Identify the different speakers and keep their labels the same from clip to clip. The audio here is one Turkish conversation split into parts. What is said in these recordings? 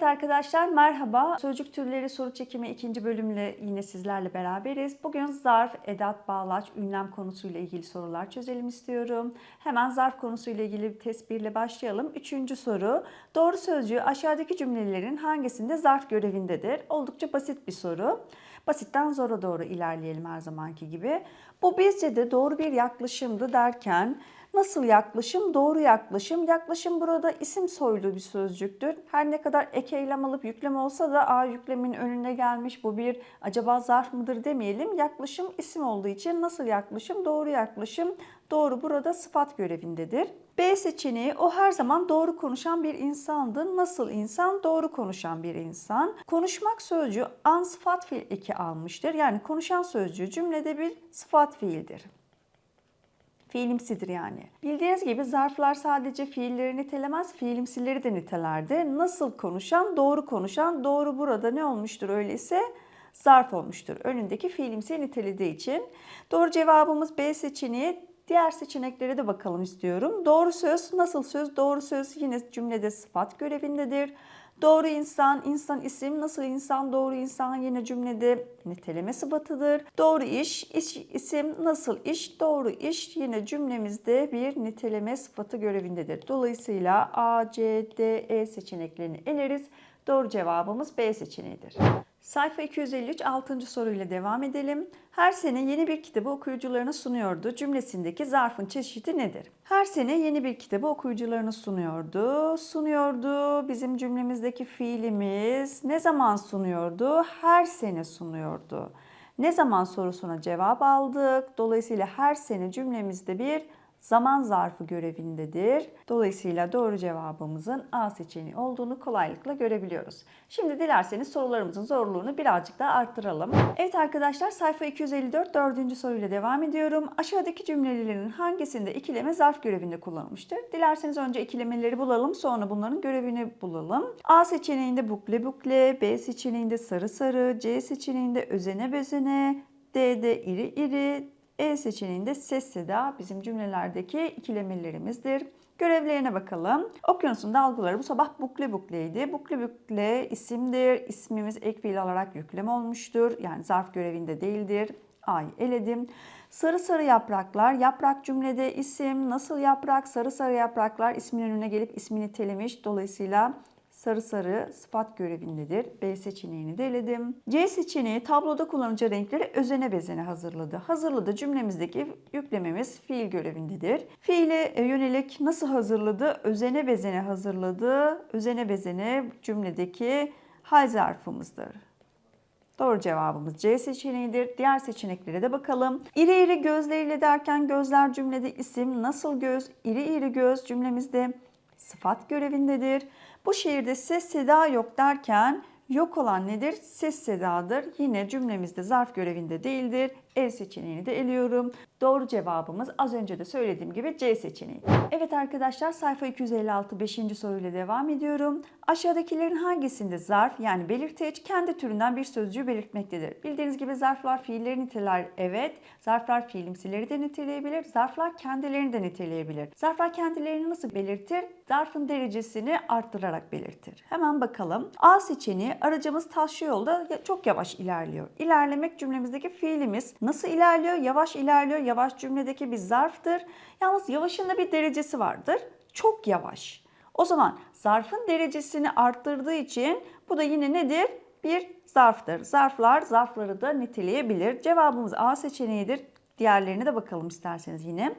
Speaker 1: Evet arkadaşlar merhaba. Sözcük türleri soru çekimi ikinci bölümle yine sizlerle beraberiz. Bugün zarf, edat, bağlaç, ünlem konusuyla ilgili sorular çözelim istiyorum. Hemen zarf konusuyla ilgili bir test 1 ile başlayalım. Üçüncü soru. Doğru sözcüğü aşağıdaki cümlelerin hangisinde zarf görevindedir? Oldukça basit bir soru. Basitten zora doğru ilerleyelim her zamanki gibi. Bu bizce de doğru bir yaklaşımdı derken Nasıl yaklaşım? Doğru yaklaşım. Yaklaşım burada isim soylu bir sözcüktür. Her ne kadar ek eylem alıp yüklem olsa da A yüklemin önüne gelmiş bu bir acaba zarf mıdır demeyelim. Yaklaşım isim olduğu için nasıl yaklaşım? Doğru yaklaşım. Doğru burada sıfat görevindedir. B seçeneği o her zaman doğru konuşan bir insandı. Nasıl insan? Doğru konuşan bir insan. Konuşmak sözcüğü an sıfat fiil eki almıştır. Yani konuşan sözcüğü cümlede bir sıfat fiildir. Fiilimsidir yani. Bildiğiniz gibi zarflar sadece fiilleri nitelemez, fiilimsileri de nitelerdi. Nasıl konuşan? Doğru konuşan. Doğru burada ne olmuştur öyleyse? Zarf olmuştur. Önündeki fiilimsi nitelediği için. Doğru cevabımız B seçeneği. Diğer seçeneklere de bakalım istiyorum. Doğru söz nasıl söz? Doğru söz yine cümlede sıfat görevindedir. Doğru insan, insan isim, nasıl insan, doğru insan yine cümlede niteleme sıfatıdır. Doğru iş, iş isim, nasıl iş, doğru iş yine cümlemizde bir niteleme sıfatı görevindedir. Dolayısıyla A, C, D, E seçeneklerini eleriz. Doğru cevabımız B seçeneğidir. Sayfa 253 6. soruyla devam edelim. Her sene yeni bir kitabı okuyucularına sunuyordu. Cümlesindeki zarfın çeşidi nedir? Her sene yeni bir kitabı okuyucularına sunuyordu. Sunuyordu. Bizim cümlemizdeki fiilimiz ne zaman sunuyordu? Her sene sunuyordu. Ne zaman sorusuna cevap aldık. Dolayısıyla her sene cümlemizde bir zaman zarfı görevindedir. Dolayısıyla doğru cevabımızın A seçeneği olduğunu kolaylıkla görebiliyoruz. Şimdi dilerseniz sorularımızın zorluğunu birazcık daha arttıralım. Evet arkadaşlar sayfa 254 dördüncü soruyla devam ediyorum. Aşağıdaki cümlelerin hangisinde ikileme zarf görevinde kullanılmıştır? Dilerseniz önce ikilemeleri bulalım sonra bunların görevini bulalım. A seçeneğinde bukle bukle, B seçeneğinde sarı sarı, C seçeneğinde özene bezene, D'de iri iri, e seçeneğinde ses seda bizim cümlelerdeki ikilemelerimizdir. Görevlerine bakalım. Okyanusun dalgaları bu sabah bukle bukleydi. Bukle bukle isimdir. İsmimiz ek fiil alarak yüklem olmuştur. Yani zarf görevinde değildir. A'yı eledim. Sarı sarı yapraklar. Yaprak cümlede isim. Nasıl yaprak? Sarı sarı yapraklar ismin önüne gelip ismini telemiş. Dolayısıyla sarı sarı sıfat görevindedir. B seçeneğini de eledim. C seçeneği tabloda kullanıcı renkleri özene bezene hazırladı. Hazırladı cümlemizdeki yüklememiz fiil görevindedir. Fiile yönelik nasıl hazırladı? Özene bezene hazırladı. Özene bezene cümledeki hal zarfımızdır. Doğru cevabımız C seçeneğidir. Diğer seçeneklere de bakalım. İri iri gözleriyle derken gözler cümlede isim. Nasıl göz? İri iri göz cümlemizde sıfat görevindedir. Bu şehirde ses seda yok derken yok olan nedir? Ses sedadır. Yine cümlemizde zarf görevinde değildir. E seçeneğini de eliyorum. Doğru cevabımız az önce de söylediğim gibi C seçeneği. Evet arkadaşlar sayfa 256 5. soruyla devam ediyorum. Aşağıdakilerin hangisinde zarf yani belirteç kendi türünden bir sözcüğü belirtmektedir? Bildiğiniz gibi zarflar fiilleri niteler evet. Zarflar fiilimsileri de niteleyebilir. Zarflar kendilerini de niteleyebilir. Zarflar kendilerini nasıl belirtir? Zarfın derecesini arttırarak belirtir. Hemen bakalım. A seçeneği aracımız taş yolda çok yavaş ilerliyor. İlerlemek cümlemizdeki fiilimiz. Nasıl ilerliyor? Yavaş ilerliyor. Yavaş cümledeki bir zarftır. Yalnız yavaşın da bir derecesi vardır. Çok yavaş. O zaman zarfın derecesini arttırdığı için bu da yine nedir? Bir zarftır. Zarflar zarfları da niteleyebilir. Cevabımız A seçeneğidir. Diğerlerine de bakalım isterseniz yine.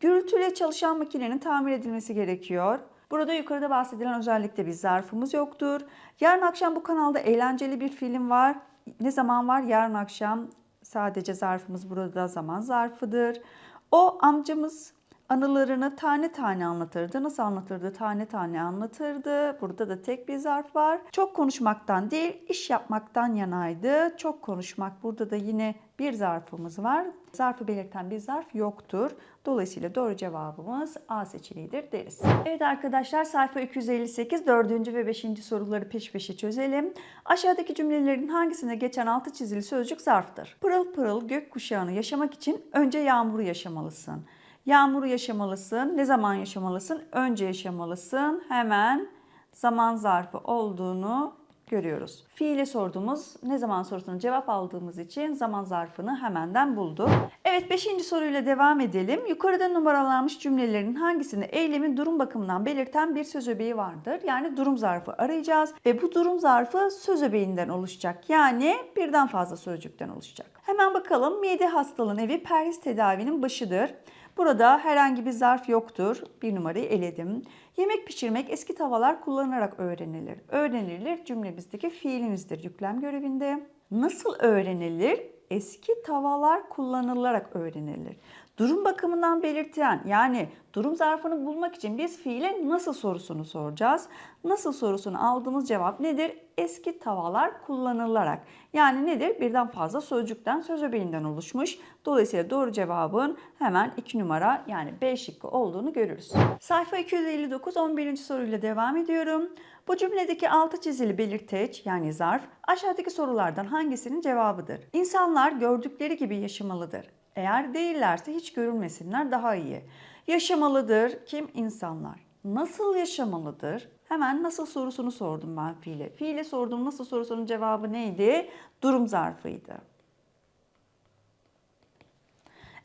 Speaker 1: Gürültüyle çalışan makinenin tamir edilmesi gerekiyor. Burada yukarıda bahsedilen özellikle bir zarfımız yoktur. Yarın akşam bu kanalda eğlenceli bir film var. Ne zaman var? Yarın akşam sadece zarfımız burada zaman zarfıdır. O amcamız anılarını tane tane anlatırdı. Nasıl anlatırdı? Tane tane anlatırdı. Burada da tek bir zarf var. Çok konuşmaktan değil, iş yapmaktan yanaydı. Çok konuşmak. Burada da yine bir zarfımız var. Zarfı belirten bir zarf yoktur. Dolayısıyla doğru cevabımız A seçeneğidir deriz. Evet arkadaşlar sayfa 258 4. ve 5. soruları peş peşe çözelim. Aşağıdaki cümlelerin hangisinde geçen altı çizili sözcük zarftır? Pırıl pırıl gökkuşağını yaşamak için önce yağmuru yaşamalısın. Yağmuru yaşamalısın. Ne zaman yaşamalısın? Önce yaşamalısın. Hemen zaman zarfı olduğunu görüyoruz. Fiili sorduğumuz ne zaman sorusuna cevap aldığımız için zaman zarfını hemenden bulduk. Evet 5. soruyla devam edelim. Yukarıda numaralanmış cümlelerin hangisinde eylemin durum bakımından belirten bir söz öbeği vardır? Yani durum zarfı arayacağız ve bu durum zarfı söz öbeğinden oluşacak. Yani birden fazla sözcükten oluşacak. Hemen bakalım mide hastalığın evi perhiz tedavinin başıdır. Burada herhangi bir zarf yoktur. Bir numarayı eledim. Yemek pişirmek eski tavalar kullanılarak öğrenilir. Öğrenilir cümlemizdeki fiilimizdir yüklem görevinde. Nasıl öğrenilir? Eski tavalar kullanılarak öğrenilir. Durum bakımından belirten yani durum zarfını bulmak için biz fiile nasıl sorusunu soracağız. Nasıl sorusunu aldığımız cevap nedir? Eski tavalar kullanılarak. Yani nedir? Birden fazla sözcükten söz öbeğinden oluşmuş. Dolayısıyla doğru cevabın hemen 2 numara yani B şıkkı olduğunu görürüz. Sayfa 259 11. soruyla devam ediyorum. Bu cümledeki altı çizili belirteç yani zarf aşağıdaki sorulardan hangisinin cevabıdır? İnsanlar gördükleri gibi yaşamalıdır. Eğer değillerse hiç görülmesinler daha iyi. Yaşamalıdır kim? İnsanlar. Nasıl yaşamalıdır? Hemen nasıl sorusunu sordum ben fiile. Fiile sorduğum nasıl sorusunun cevabı neydi? Durum zarfıydı.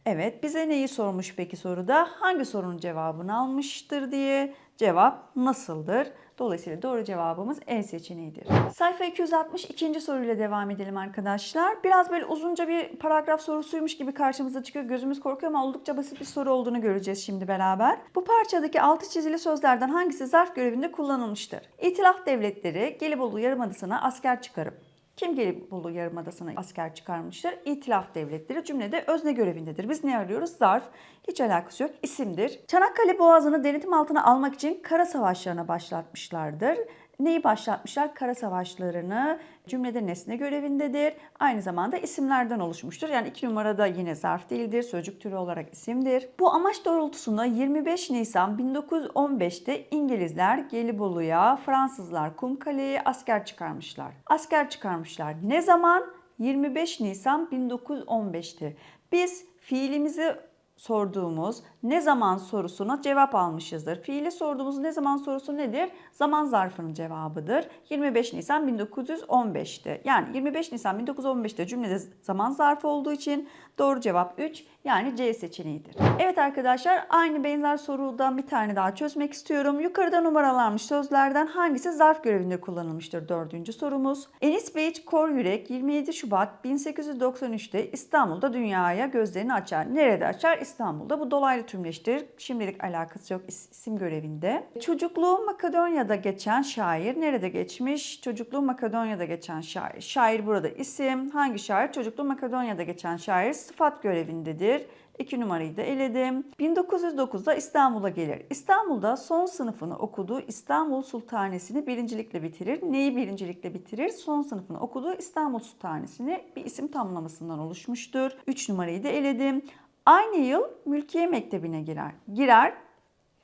Speaker 1: Evet, bize neyi sormuş peki soruda? Hangi sorunun cevabını almıştır diye. Cevap nasıldır? Dolayısıyla doğru cevabımız E seçeneğidir. Sayfa 262. soruyla devam edelim arkadaşlar. Biraz böyle uzunca bir paragraf sorusuymuş gibi karşımıza çıkıyor. Gözümüz korkuyor ama oldukça basit bir soru olduğunu göreceğiz şimdi beraber. Bu parçadaki altı çizili sözlerden hangisi zarf görevinde kullanılmıştır? İtilaf devletleri Gelibolu Yarımadası'na asker çıkarıp kim Gelibolu Yarımadası'na asker çıkarmıştır? İtilaf devletleri cümlede özne görevindedir. Biz ne arıyoruz? Zarf. Hiç alakası yok. İsimdir. Çanakkale Boğazı'nı denetim altına almak için kara savaşlarına başlatmışlardır. Neyi başlatmışlar? Kara savaşlarını cümlede nesne görevindedir. Aynı zamanda isimlerden oluşmuştur. Yani iki numarada yine zarf değildir. Sözcük türü olarak isimdir. Bu amaç doğrultusunda 25 Nisan 1915'te İngilizler Gelibolu'ya, Fransızlar Kumkale'ye asker çıkarmışlar. Asker çıkarmışlar. Ne zaman? 25 Nisan 1915'te. Biz fiilimizi sorduğumuz ne zaman sorusuna cevap almışızdır. Fiili sorduğumuz ne zaman sorusu nedir? Zaman zarfının cevabıdır. 25 Nisan 1915'te. Yani 25 Nisan 1915'te cümlede zaman zarfı olduğu için doğru cevap 3 yani C seçeneğidir. Evet arkadaşlar aynı benzer sorudan bir tane daha çözmek istiyorum. Yukarıda numaralanmış sözlerden hangisi zarf görevinde kullanılmıştır? Dördüncü sorumuz. Enis Beyç Kor Yürek 27 Şubat 1893'te İstanbul'da dünyaya gözlerini açar. Nerede açar? İstanbul'da. Bu dolaylı tümleştir. Şimdilik alakası yok isim görevinde. Çocukluğu Makedonya'da geçen şair nerede geçmiş? Çocukluğu Makedonya'da geçen şair. Şair burada isim. Hangi şair? Çocukluğu Makedonya'da geçen şair sıfat görevindedir. 2 numarayı da eledim. 1909'da İstanbul'a gelir. İstanbul'da son sınıfını okuduğu İstanbul Sultanesi'ni birincilikle bitirir. Neyi birincilikle bitirir? Son sınıfını okuduğu İstanbul Sultanesi'ni bir isim tamlamasından oluşmuştur. 3 numarayı da eledim. Aynı yıl Mülkiye Mektebi'ne girer. Girer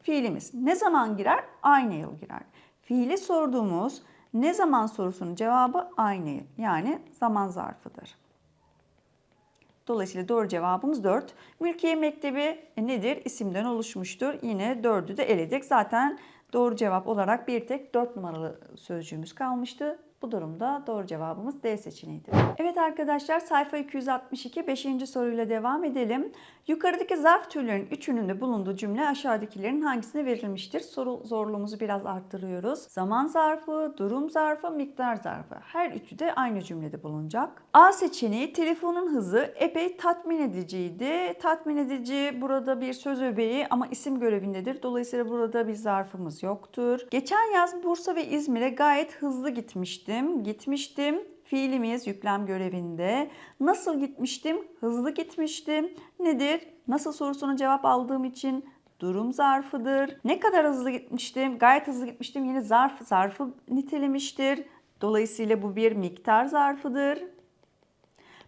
Speaker 1: fiilimiz. Ne zaman girer? Aynı yıl girer. Fiili sorduğumuz ne zaman sorusunun cevabı aynı yıl. Yani zaman zarfıdır. Dolayısıyla doğru cevabımız 4. Mülkiye Mektebi nedir? İsimden oluşmuştur. Yine 4'ü de eledik. Zaten doğru cevap olarak bir tek 4 numaralı sözcüğümüz kalmıştı. Bu durumda doğru cevabımız D seçeneğidir. Evet arkadaşlar sayfa 262 5. soruyla devam edelim. Yukarıdaki zarf türlerinin üçünün de bulunduğu cümle aşağıdakilerin hangisine verilmiştir? Soru zorluğumuzu biraz arttırıyoruz. Zaman zarfı, durum zarfı, miktar zarfı. Her üçü de aynı cümlede bulunacak. A seçeneği telefonun hızı epey tatmin ediciydi. Tatmin edici burada bir söz öbeği ama isim görevindedir. Dolayısıyla burada bir zarfımız yoktur. Geçen yaz Bursa ve İzmir'e gayet hızlı gitmiştim. Gitmiştim. Fiilimiz yüklem görevinde. Nasıl gitmiştim? Hızlı gitmiştim. Nedir? Nasıl sorusuna cevap aldığım için durum zarfıdır. Ne kadar hızlı gitmiştim? Gayet hızlı gitmiştim. Yine zarf zarfı nitelemiştir. Dolayısıyla bu bir miktar zarfıdır.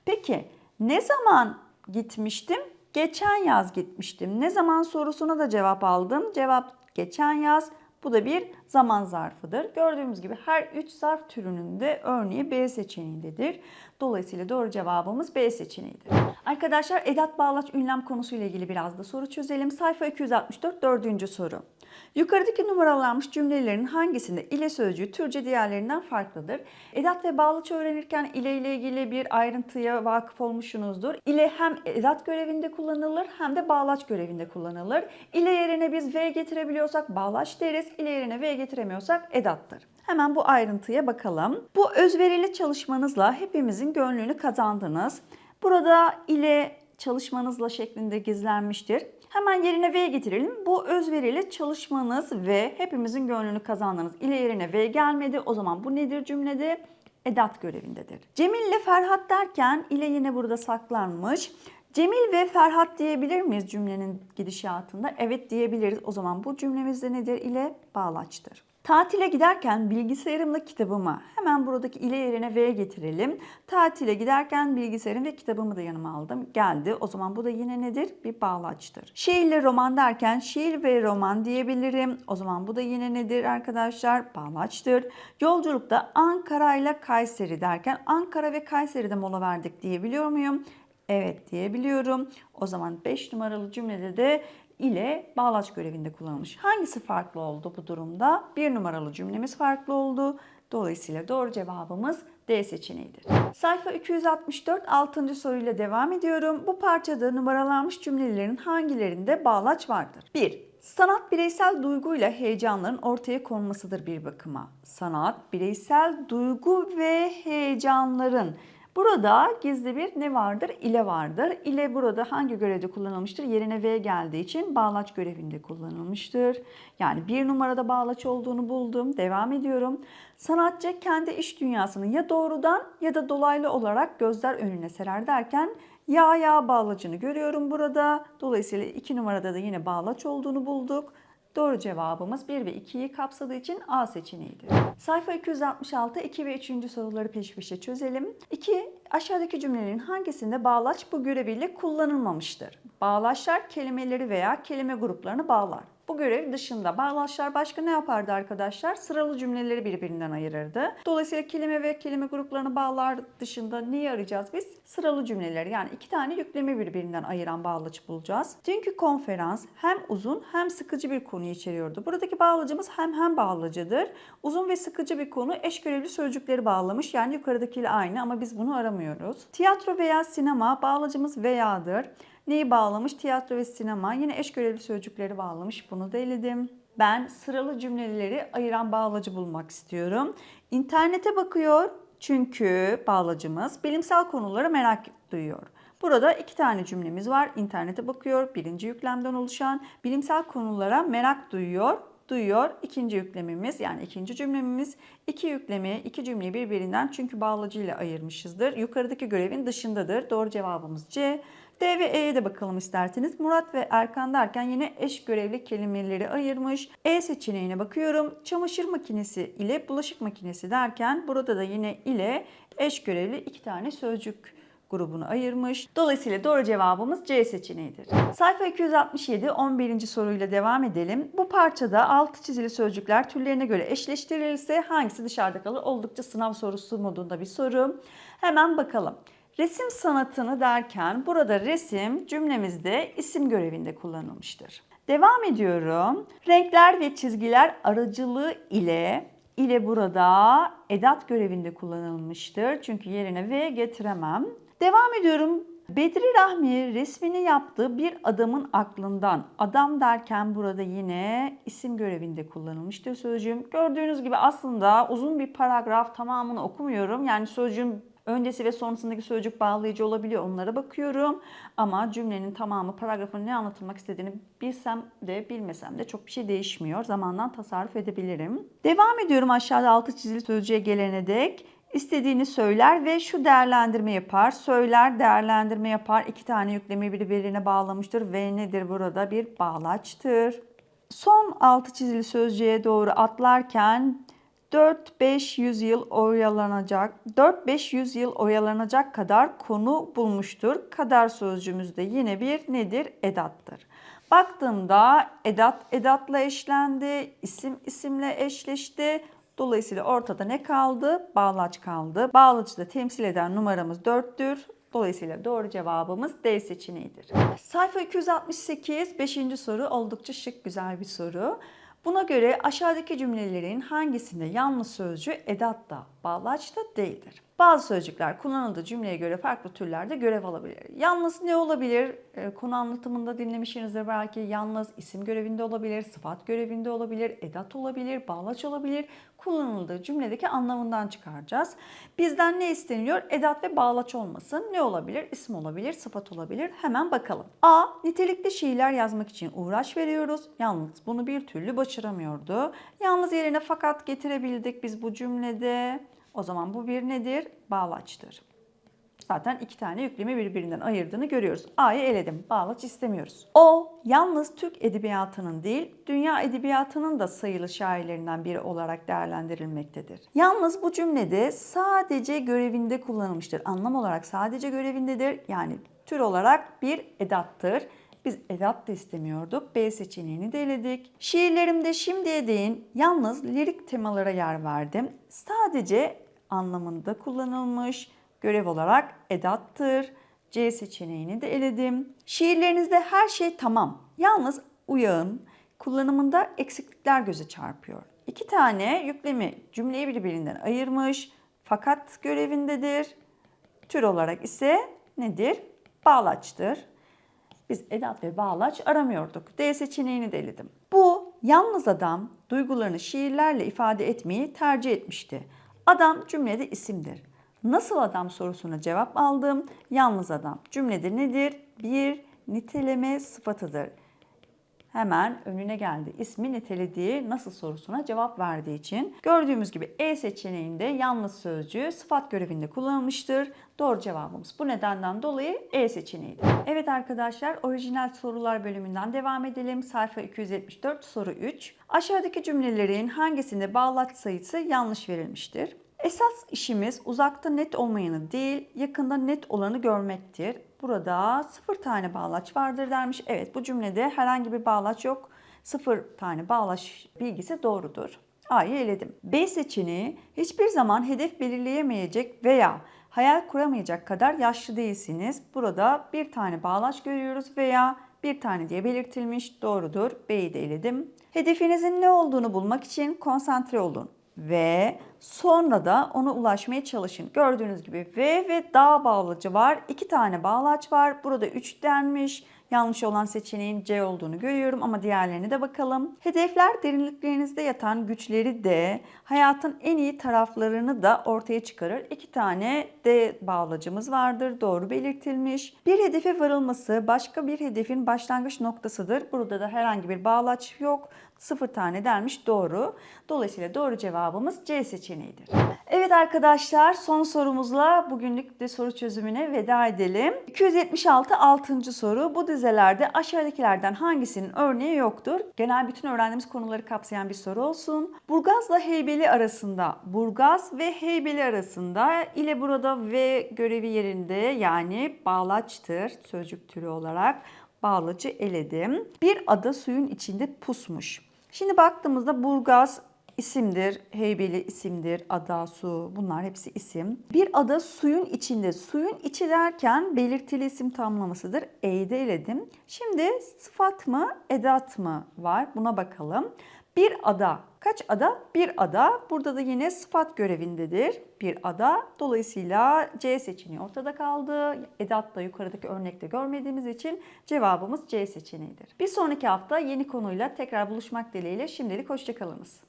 Speaker 1: Peki ne zaman gitmiştim? Geçen yaz gitmiştim. Ne zaman sorusuna da cevap aldım. Cevap geçen yaz. Bu da bir zaman zarfıdır. Gördüğümüz gibi her üç zarf türünün de örneği B seçeneğindedir. Dolayısıyla doğru cevabımız B seçeneğidir. Arkadaşlar edat bağlaç ünlem konusuyla ilgili biraz da soru çözelim. Sayfa 264 dördüncü soru. Yukarıdaki numaralanmış cümlelerin hangisinde ile sözcüğü Türkçe diğerlerinden farklıdır? Edat ve bağlaç öğrenirken ile ile ilgili bir ayrıntıya vakıf olmuşsunuzdur. İle hem edat görevinde kullanılır hem de bağlaç görevinde kullanılır. İle yerine biz V getirebiliyorsak bağlaç deriz. İle yerine V getiremiyorsak edattır. Hemen bu ayrıntıya bakalım. Bu özverili çalışmanızla hepimizin gönlünü kazandınız. Burada ile çalışmanızla şeklinde gizlenmiştir. Hemen yerine V getirelim. Bu özverili çalışmanız ve hepimizin gönlünü kazandınız. İle yerine V gelmedi. O zaman bu nedir cümlede? Edat görevindedir. Cemil ile Ferhat derken ile yine burada saklanmış. Cemil ve Ferhat diyebilir miyiz cümlenin gidişatında? Evet diyebiliriz. O zaman bu cümlemizde nedir? İle bağlaçtır. Tatile giderken bilgisayarımla kitabımı hemen buradaki ile yerine V getirelim. Tatile giderken bilgisayarım ve kitabımı da yanıma aldım. Geldi. O zaman bu da yine nedir? Bir bağlaçtır. Şiirle roman derken şiir ve roman diyebilirim. O zaman bu da yine nedir arkadaşlar? Bağlaçtır. Yolculukta Ankara ile Kayseri derken Ankara ve Kayseri'de mola verdik diyebiliyor muyum? Evet diyebiliyorum. O zaman 5 numaralı cümlede de ile bağlaç görevinde kullanılmış. Hangisi farklı oldu bu durumda? Bir numaralı cümlemiz farklı oldu. Dolayısıyla doğru cevabımız D seçeneğidir. Sayfa 264 6. soruyla devam ediyorum. Bu parçada numaralanmış cümlelerin hangilerinde bağlaç vardır? 1. Sanat bireysel duyguyla heyecanların ortaya konmasıdır bir bakıma. Sanat bireysel duygu ve heyecanların Burada gizli bir ne vardır? İle vardır. İle burada hangi görevde kullanılmıştır? Yerine V geldiği için bağlaç görevinde kullanılmıştır. Yani bir numarada bağlaç olduğunu buldum. Devam ediyorum. Sanatçı kendi iş dünyasını ya doğrudan ya da dolaylı olarak gözler önüne serer derken ya ya bağlacını görüyorum burada. Dolayısıyla iki numarada da yine bağlaç olduğunu bulduk. Doğru cevabımız 1 ve 2'yi kapsadığı için A seçeneğidir. Sayfa 266 2 ve 3. soruları peş peşe çözelim. 2. Aşağıdaki cümlelerin hangisinde bağlaç bu göreviyle kullanılmamıştır? Bağlaçlar kelimeleri veya kelime gruplarını bağlar. Bu görev dışında bağlaçlar başka ne yapardı arkadaşlar? Sıralı cümleleri birbirinden ayırırdı. Dolayısıyla kelime ve kelime gruplarını bağlar dışında neyi arayacağız biz? Sıralı cümleleri yani iki tane yüklemi birbirinden ayıran bağlaç bulacağız. Dünkü konferans hem uzun hem sıkıcı bir konuyu içeriyordu. Buradaki bağlacımız hem hem bağlacıdır. Uzun ve sıkıcı bir konu eş görevli sözcükleri bağlamış. Yani yukarıdakiyle aynı ama biz bunu aramıyoruz. Tiyatro veya sinema bağlacımız veyadır. Neyi bağlamış? Tiyatro ve sinema. Yine eş görevli sözcükleri bağlamış. Bunu da eledim. Ben sıralı cümleleri ayıran bağlacı bulmak istiyorum. İnternete bakıyor çünkü bağlacımız bilimsel konulara merak duyuyor. Burada iki tane cümlemiz var. İnternete bakıyor, birinci yüklemden oluşan bilimsel konulara merak duyuyor duyuyor. İkinci yüklemimiz yani ikinci cümlemiz iki yüklemi, iki cümleyi birbirinden çünkü bağlacı ile ayırmışızdır. Yukarıdaki görevin dışındadır. Doğru cevabımız C. D ve E'ye de bakalım isterseniz. Murat ve Erkan derken yine eş görevli kelimeleri ayırmış. E seçeneğine bakıyorum. Çamaşır makinesi ile bulaşık makinesi derken burada da yine ile eş görevli iki tane sözcük grubunu ayırmış. Dolayısıyla doğru cevabımız C seçeneğidir. Sayfa 267 11. soruyla devam edelim. Bu parçada altı çizili sözcükler türlerine göre eşleştirilirse hangisi dışarıda kalır? Oldukça sınav sorusu modunda bir soru. Hemen bakalım. Resim sanatını derken burada resim cümlemizde isim görevinde kullanılmıştır. Devam ediyorum. Renkler ve çizgiler aracılığı ile ile burada edat görevinde kullanılmıştır. Çünkü yerine V getiremem. Devam ediyorum. Bedri Rahmi resmini yaptığı bir adamın aklından. Adam derken burada yine isim görevinde kullanılmıştır sözcüğüm. Gördüğünüz gibi aslında uzun bir paragraf tamamını okumuyorum. Yani sözcüğüm öncesi ve sonrasındaki sözcük bağlayıcı olabiliyor. Onlara bakıyorum. Ama cümlenin tamamı, paragrafın ne anlatılmak istediğini bilsem de bilmesem de çok bir şey değişmiyor. Zamandan tasarruf edebilirim. Devam ediyorum aşağıda altı çizili sözcüğe gelene dek istediğini söyler ve şu değerlendirme yapar. Söyler, değerlendirme yapar. İki tane yüklemi birbirine bağlamıştır ve nedir burada? Bir bağlaçtır. Son altı çizili sözcüğe doğru atlarken 4-500 yıl oyalanacak, 4-500 yıl oyalanacak kadar konu bulmuştur. Kadar sözcüğümüzde yine bir nedir? Edattır. Baktığımda edat edatla eşlendi, isim isimle eşleşti. Dolayısıyla ortada ne kaldı? Bağlaç kaldı. Bağlacı da temsil eden numaramız 4'tür. Dolayısıyla doğru cevabımız D seçeneğidir. Sayfa 268 5. soru oldukça şık güzel bir soru. Buna göre aşağıdaki cümlelerin hangisinde yalnız sözcüğü edat da bağlaç da değildir? Bazı sözcükler kullanıldığı cümleye göre farklı türlerde görev alabilir. Yalnız ne olabilir? Ee, Konu anlatımında dinlemişsinizdir belki. Yalnız isim görevinde olabilir, sıfat görevinde olabilir, edat olabilir, bağlaç olabilir. Kullanıldığı cümledeki anlamından çıkaracağız. Bizden ne isteniyor? Edat ve bağlaç olmasın. Ne olabilir? İsim olabilir, sıfat olabilir. Hemen bakalım. A. Nitelikli şiirler yazmak için uğraş veriyoruz. Yalnız bunu bir türlü başaramıyordu. Yalnız yerine fakat getirebildik biz bu cümlede. O zaman bu bir nedir? Bağlaçtır. Zaten iki tane yüklemi birbirinden ayırdığını görüyoruz. A'yı eledim. Bağlaç istemiyoruz. O yalnız Türk edebiyatının değil, dünya edebiyatının da sayılı şairlerinden biri olarak değerlendirilmektedir. Yalnız bu cümlede sadece görevinde kullanılmıştır. Anlam olarak sadece görevindedir. Yani tür olarak bir edattır. Biz edat da istemiyorduk. B seçeneğini de eledik. Şiirlerimde şimdiye değin yalnız lirik temalara yer verdim. Sadece anlamında kullanılmış görev olarak edattır. C seçeneğini de eledim. Şiirlerinizde her şey tamam. Yalnız uyağın kullanımında eksiklikler göze çarpıyor. İki tane yüklemi cümleyi birbirinden ayırmış. Fakat görevindedir. Tür olarak ise nedir? Bağlaçtır. Biz edat ve bağlaç aramıyorduk. D seçeneğini de eledim. Bu yalnız adam duygularını şiirlerle ifade etmeyi tercih etmişti. Adam cümlede isimdir. Nasıl adam sorusuna cevap aldım. Yalnız adam cümlede nedir? Bir niteleme sıfatıdır. Hemen önüne geldi. İsmi nitelediği nasıl sorusuna cevap verdiği için. Gördüğümüz gibi E seçeneğinde yalnız sözcüğü sıfat görevinde kullanılmıştır. Doğru cevabımız bu nedenden dolayı E seçeneğidir. Evet arkadaşlar orijinal sorular bölümünden devam edelim. Sayfa 274 soru 3. Aşağıdaki cümlelerin hangisinde bağlaç sayısı yanlış verilmiştir? Esas işimiz uzakta net olmayanı değil, yakında net olanı görmektir. Burada sıfır tane bağlaç vardır dermiş. Evet bu cümlede herhangi bir bağlaç yok. Sıfır tane bağlaç bilgisi doğrudur. A'yı eledim. B seçeneği hiçbir zaman hedef belirleyemeyecek veya hayal kuramayacak kadar yaşlı değilsiniz. Burada bir tane bağlaç görüyoruz veya bir tane diye belirtilmiş. Doğrudur. B'yi de eledim. Hedefinizin ne olduğunu bulmak için konsantre olun ve sonra da ona ulaşmaya çalışın. Gördüğünüz gibi V ve dağ bağlacı var. İki tane bağlaç var. Burada 3 denmiş. Yanlış olan seçeneğin C olduğunu görüyorum ama diğerlerine de bakalım. Hedefler derinliklerinizde yatan güçleri de hayatın en iyi taraflarını da ortaya çıkarır. İki tane D bağlacımız vardır. Doğru belirtilmiş. Bir hedefe varılması başka bir hedefin başlangıç noktasıdır. Burada da herhangi bir bağlaç yok. Sıfır tane dermiş doğru. Dolayısıyla doğru cevabımız C seçeneğidir. Evet arkadaşlar son sorumuzla bugünlük de soru çözümüne veda edelim. 276 6. soru. Bu dizelerde aşağıdakilerden hangisinin örneği yoktur? Genel bütün öğrendiğimiz konuları kapsayan bir soru olsun. Burgaz'la Heybeli arasında, Burgaz ve Heybeli arasında ile burada ve görevi yerinde yani bağlaçtır sözcük türü olarak bağlacı eledim. Bir ada suyun içinde pusmuş. Şimdi baktığımızda Burgaz isimdir, Heybeli isimdir, ada, su bunlar hepsi isim. Bir ada suyun içinde. Suyun içi derken belirtili isim tamlamasıdır. E'yi eledim. Şimdi sıfat mı, edat mı var? Buna bakalım. Bir ada. Kaç ada? Bir ada. Burada da yine sıfat görevindedir. Bir ada. Dolayısıyla C seçeneği ortada kaldı. Edat da yukarıdaki örnekte görmediğimiz için cevabımız C seçeneğidir. Bir sonraki hafta yeni konuyla tekrar buluşmak dileğiyle şimdilik hoşçakalınız.